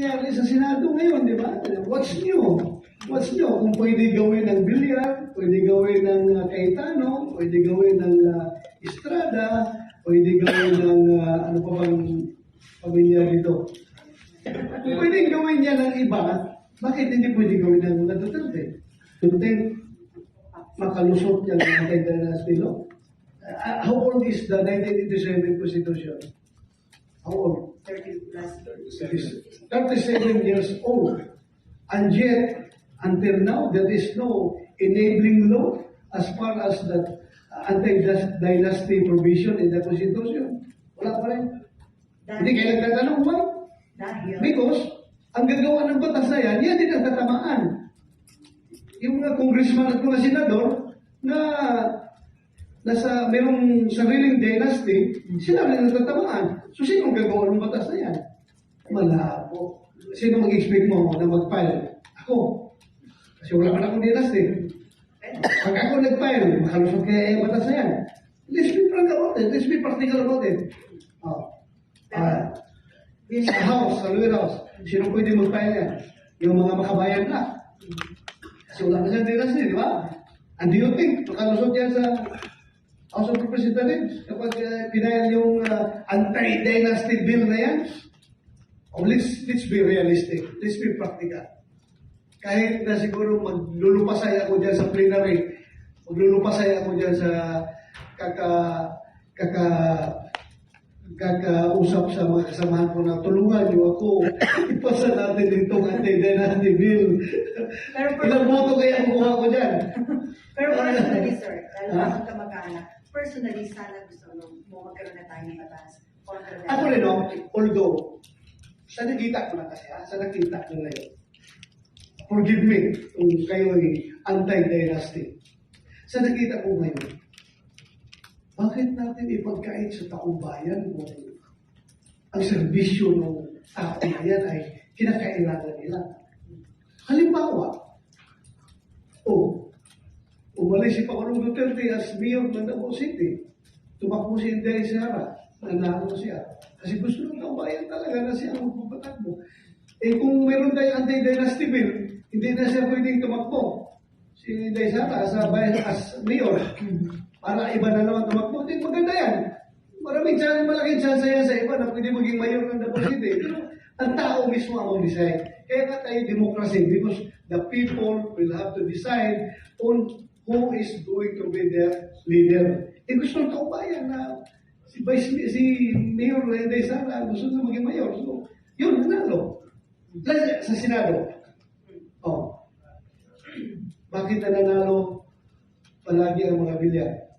nangyayari sa Senado ngayon, di ba? What's new? What's new? Kung pwede gawin ng Villar, pwede gawin ng uh, Cayetano, pwede gawin ng uh, Estrada, pwede gawin ng uh, ano pa bang pamilya dito. Kung pwede gawin niya ng iba, bakit hindi pwede gawin ng mga Duterte? Duterte, makalusot yan ang anti-dynasty law. Uh, how old is the 1987 Constitution? How old? 30 plus. It is 37 years old. And yet, until now, there is no enabling law as far as the anti-dynasty provision in the Constitution. Wala pa rin. Hindi kayo nagtatanong, why? Dahil, Because, ang gagawa ng batas na yan, yan din ang tatamaan. Yung mga congressman at mga senador na nasa merong sariling dynasty, sila rin ang tatamaan. So, sino ang gagawa ng batas na yan? Malabo. Sino mag-expect mo na mag-file? Ako. Kasi wala pa na akong dynasty. Pag ako nag-file, makalusot kaya yung batas na yan. Let's be frank about it. Let's be practical about it. Oh. Ah, sa house, sa lower house, sino pwede mag-file yan? Yung mga makabayan na. Kasi wala na siyang dynasty, di ba? And do you think, makalusot yan sa House of Representatives kapag uh, pinayal yung uh, anti-dynasty bill na yan? Oh, let's, let's be realistic. Let's be practical. Kahit na siguro maglulupasay ako dyan sa plenary, maglulupasay ako dyan sa kaka, kaka, kakausap sa mga kasamahan ko na tulungan niyo ako. Ipasa natin itong anti-dynasty bill. Pero Ilang boto kaya ang kuha ko dyan? pero personally, sir, dahil Ha? akong kamag-anak, personally, sana gusto mo, magkaroon na tayo ng batas. Ako rin, no? although, sa nakita ko na kasi, ha? sa nakita ko ngayon, forgive me kung kayo ay anti-dynasty. Sa nakita ko ngayon, bakit natin ipagkait sa taong bayan kung ang serbisyo ng tao na yan ay kinakailangan nila? Halimbawa, oh, umalis si Pangulong Duterte as mayor ng Davao City. Tumakbo si Inday Sara, nanalo siya. Kasi gusto ng taong bayan talaga na siya ang magpapatakbo. Eh kung meron tayong anti-dynasty bill, hindi na siya pwedeng tumakbo. Si Inday Sara as, a, as mayor, para iba na naman tumakbo, hindi maganda yan. Maraming chance, malaking chance yan sa iba na pwede maging mayor ng Davao City. Pero ang tao mismo ang mag-decide. Kaya nga tayo democracy because the people will have to decide on who is going to be their leader. Eh gusto ng taong bayan na si Vice si Mayor Renday Sara gusto na maging mayor. So, yun, nanalo. Sa Senado. Oh. Bakit na nanalo palagi ang mga bilyar?